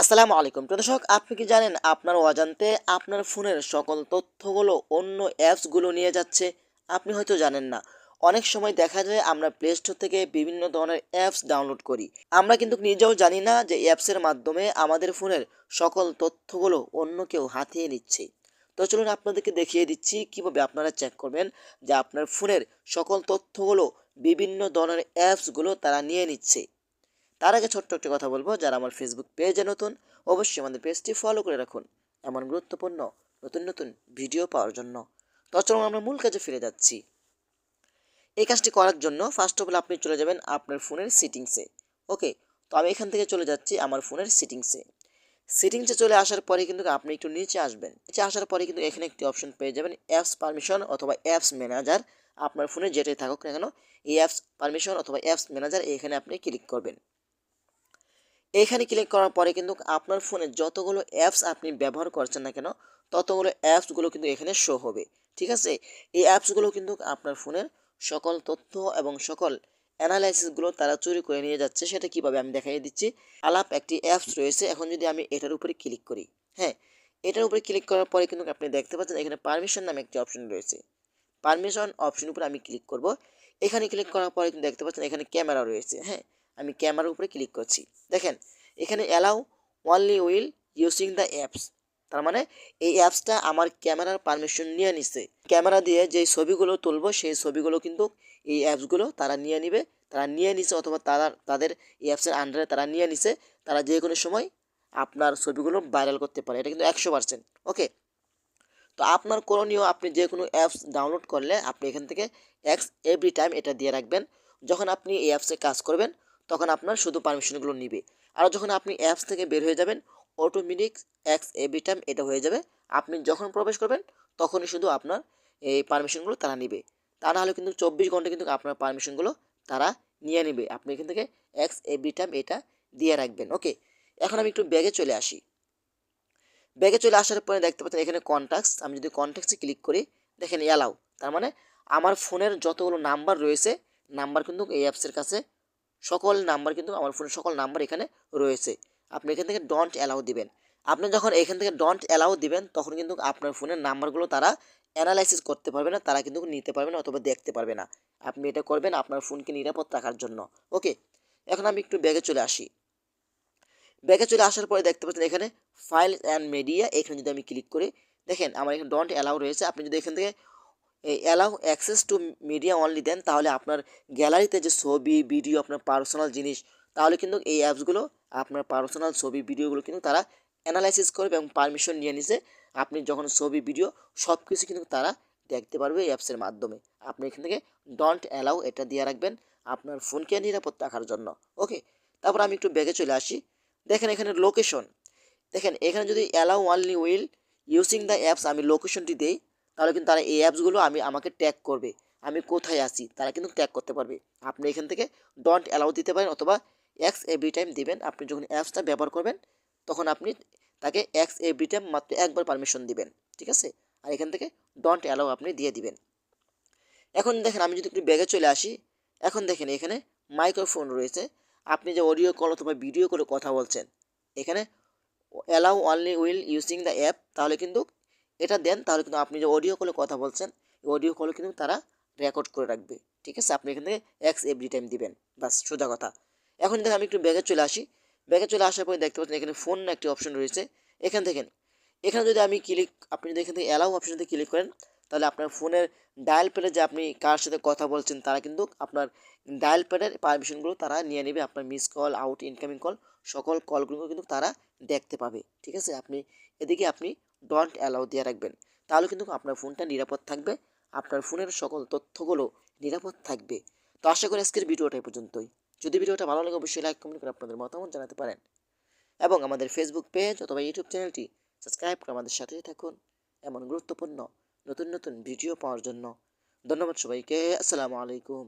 আসসালামু আলাইকুম। প্রিয় দর্শক, আপনি কি জানেন আপনার অজান্তে আপনার ফোনের সকল তথ্যগুলো অন্য অ্যাপসগুলো নিয়ে যাচ্ছে? আপনি হয়তো জানেন না। অনেক সময় দেখা যায় আমরা প্লে স্টোর থেকে বিভিন্ন ধরনের অ্যাপস ডাউনলোড করি। আমরা কিন্তু নিজেও জানি না যে অ্যাপসের মাধ্যমে আমাদের ফোনের সকল তথ্যগুলো অন্য কেউ হাতিয়ে নিচ্ছে। তো চলুন আপনাদেরকে দেখিয়ে দিচ্ছি কীভাবে আপনারা চেক করবেন যে আপনার ফোনের সকল তথ্যগুলো বিভিন্ন ধরনের অ্যাপসগুলো তারা নিয়ে নিচ্ছে। তার আগে ছোট্ট একটা কথা বলব, যারা আমার ফেসবুক পেজে নতুন, অবশ্যই আমাদের পেজটি ফলো করে রাখুন এমন গুরুত্বপূর্ণ, নতুন নতুন ভিডিও পাওয়ার জন্য। তো চলুন আমরা মূল কাজে ফিরে যাচ্ছি। এই কাজটি করার জন্য ফার্স্ট অফ অল আপনি চলে যাবেন আপনার ফোনের সেটিংসে ওকে তো আমি এখান থেকে চলে যাচ্ছি আমার ফোনের সেটিংসে সেটিংসে চলে আসার পরে কিন্তু আপনি একটু নিচে আসবেন। নিচে আসার পরে কিন্তু এখানে একটি অপশন পেয়ে যাবেন অ্যাপস পারমিশন অথবা অ্যাপস ম্যানেজার আপনার ফোনে যেটাই থাকুক না কেন, এই অ্যাপস পারমিশন অথবা অ্যাপস ম্যানেজার এখানে আপনি ক্লিক করবেন। এখানে ক্লিক করার পরে কিন্তু আপনার ফোনে যতগুলো অ্যাপস আপনি ব্যবহার করছেন না কেন, ততগুলো অ্যাপসগুলো কিন্তু এখানে শো হবে। ঠিক আছে? এই অ্যাপসগুলো কিন্তু আপনার ফোনের সকল তথ্য এবং সকল অ্যানালাইসিসগুলো তারা চুরি করে নিয়ে যাচ্ছে, সেটা কীভাবে আমি দেখাই দিচ্ছি। আলাপ একটি অ্যাপস রয়েছে, এখন যদি আমি এটার উপরে ক্লিক করি হ্যাঁ? এটার উপরে ক্লিক করার পরে কিন্তু আপনি দেখতে পাচ্ছেন এখানে পারমিশন নামে একটি অপশন রয়েছে। পারমিশন অপশন উপরে আমি ক্লিক করব। এখানে ক্লিক করার পরে কিন্তু দেখতে পাচ্ছেন এখানে ক্যামেরা রয়েছে হ্যাঁ? আমি ক্যামেরার উপরে ক্লিক করছি। দেখেন, এখানে allow only while using the apps তার মানে এই অ্যাপসটা আমার ক্যামেরার পারমিশন নিয়ে নিছে। ক্যামেরা দিয়ে যে ছবিগুলো তুলবো, সেই ছবিগুলো কিন্তু এই অ্যাপসগুলো তারা নিয়ে নিবে। তারা নিয়ে নিছে অথবা তারা, তাদের এই অ্যাপসের আন্ডারে তারা নিয়ে নিছে। তারা যে কোনো সময় আপনার ছবিগুলো ভাইরাল করতে পারে। এটা কিন্তু একশো পার্সেন্ট ওকে তো আপনার করণীয় আপনি যে কোনো অ্যাপস ডাউনলোড করলে আপনি এখান থেকে এক্স এভরি টাইম এটা দিয়ে রাখবেন। যখন আপনি এই অ্যাপসে কাজ করবেন তখন আপনার শুধু পারমিশনগুলো নিবে। আর যখন আপনি অ্যাপস থেকে বের হয়ে যাবেন অটোমেটিক এক্স এভরি টাইম এটা হয়ে যাবে। আপনি যখন প্রবেশ করবেন, তখনই শুধু আপনার এই পারমিশনগুলো তারা নিবে। তা নাহলে কিন্তু চব্বিশ ঘণ্টা কিন্তু আপনার পারমিশনগুলো তারা নিয়ে নেবে। আপনি এখান থেকে এক্স এভরি টাইম এটা দিয়ে রাখবেন ওকে এখন আমি একটু ব্যাগে চলে আসি। ব্যাগে চলে আসার পরে দেখতে পাচ্ছেন এখানে কন্ট্যাক্টস আমি যদি কন্ট্যাক্টসে ক্লিক করি, দেখেন অ্যালাউ তার মানে আমার ফোনের যতগুলো নাম্বার রয়েছে নাম্বার কিন্তু এই অ্যাপসের কাছে সকল নাম্বার কিন্তু আমার ফোনের সকল নাম্বার এখানে রয়েছে। আপনি এখান থেকে ডন্ট অ্যালাউ দিবেন। আপনি যখন এখান থেকে ডন্ট অ্যালাউ দিবেন, তখন কিন্তু আপনার ফোনের নাম্বারগুলো তারা অ্যানালাইসিস করতে পারবে না, তারা কিন্তু নিতে পারবে না অথবা দেখতে পারবে না। আপনি এটা করবেন আপনার ফোনকে নিরাপদ রাখার জন্য। ওকে এখন আমি একটু ব্যাগে চলে আসি। ব্যাগে চলে আসার পরে দেখতে পাচ্ছেন এখানে ফাইল অ্যান্ড মিডিয়া এখানে যদি আমি ক্লিক করি, দেখেন আমার এখানে ডন্ট অ্যালাউ রয়েছে। আপনি যদি এখান থেকে allow access to media only দেন তাহলে আপনার গ্যালারিতে যে ছবি ভিডিও আপনার পার্সোনাল জিনিস, তাহলে কিন্তু এই অ্যাপসগুলো আপনার পার্সোনাল ছবি ভিডিওগুলো কিন্তু তারা অ্যানালাইসিস করবে এবং পারমিশন নিয়ে নিছে। আপনি যখন ছবি ভিডিও সব কিছু কিন্তু তারা দেখতে পারবে এই অ্যাপসের মাধ্যমে। আপনি এখান থেকে ডন্ট অ্যালাউ এটা দিয়ে রাখবেন আপনার ফোনকে নিরাপদ রাখার জন্য। ওকে তারপর আমি একটু ব্যাগে চলে আসি। দেখেন এখানে লোকেশন দেখেন এখানে যদি allow only while using the apps আমি লোকেশনটি দেই তাহলে কিন্তু তারা এই অ্যাপসগুলো আমি, আমাকে ট্যাগ করবে। আমি কোথায় আছি? তারা কিন্তু ট্যাগ করতে পারবে। আপনি এখান থেকে ডন্ট অ্যালাউ দিতে পারেন অথবা এক্স এভরি টাইম দিবেন। আপনি যখন অ্যাপসটা ব্যবহার করবেন, তখন আপনি তাকে এক্স এভরি টাইম মাত্র একবার পারমিশন দিবেন। ঠিক আছে? আর এখান থেকে ডন্ট অ্যালাউ আপনি দিয়ে দিবেন। এখন দেখেন, আমি যদি একটু ব্যাগে চলে আসি, এখন দেখেন এখানে মাইক্রোফোন রয়েছে। আপনি যে অডিও কল অথবা ভিডিও করে কথা বলছেন, এখানে allow only while using the app তাহলে কিন্তু এটা দেন, তাহলে কিন্তু আপনি যে অডিও কলে কথা বলছেন অডিও কলে কিন্তু তারা রেকর্ড করে রাখবে। ঠিক আছে? আপনি এখান থেকে এক্স এভরি টাইম দিবেন। বাস, সোজা কথা। এখন দেখেন আমি একটু ব্যাগে চলে আসি। ব্যাগে চলে আসার পরে দেখতে পাচ্ছেন এখানে ফোন একটি অপশন রয়েছে। এখান থেকে এখানে যদি আমি ক্লিক আপনি যদি এখান থেকে অ্যালাউ অপশনতে ক্লিক করেন, তাহলে আপনার ফোনের ডায়াল প্যাডে যে আপনি কার সাথে কথা বলছেন, তারা কিন্তু আপনার ডায়াল প্যাডের পারমিশনগুলো তারা নিয়ে নেবে। আপনার miss call out incoming call সকল কলগুলো কিন্তু তারা দেখতে পাবে। ঠিক আছে? আপনি, এদিকে আপনি ডন্ট অ্যালাউ দিয়ে রাখবেন। তাহলে কিন্তু আপনার ফোনটা নিরাপদ থাকবে, আপনার ফোনের সকল তথ্যগুলো নিরাপদ থাকবে। তো আশা করি আজকের ভিডিওটা এই পর্যন্তই। যদি ভিডিওটা ভালো লাগে, অবশ্যই লাইক কমেন্ট করে আপনাদের মতামত জানাতে পারেন। এবং আমাদের ফেসবুক পেজ অথবা ইউটিউব চ্যানেলটি সাবস্ক্রাইব করে আমাদের সাথেই থাকুন এমন গুরুত্বপূর্ণ, নতুন নতুন ভিডিও পাওয়ার জন্য। ধন্যবাদ সবাইকে, আসসালামু আলাইকুম।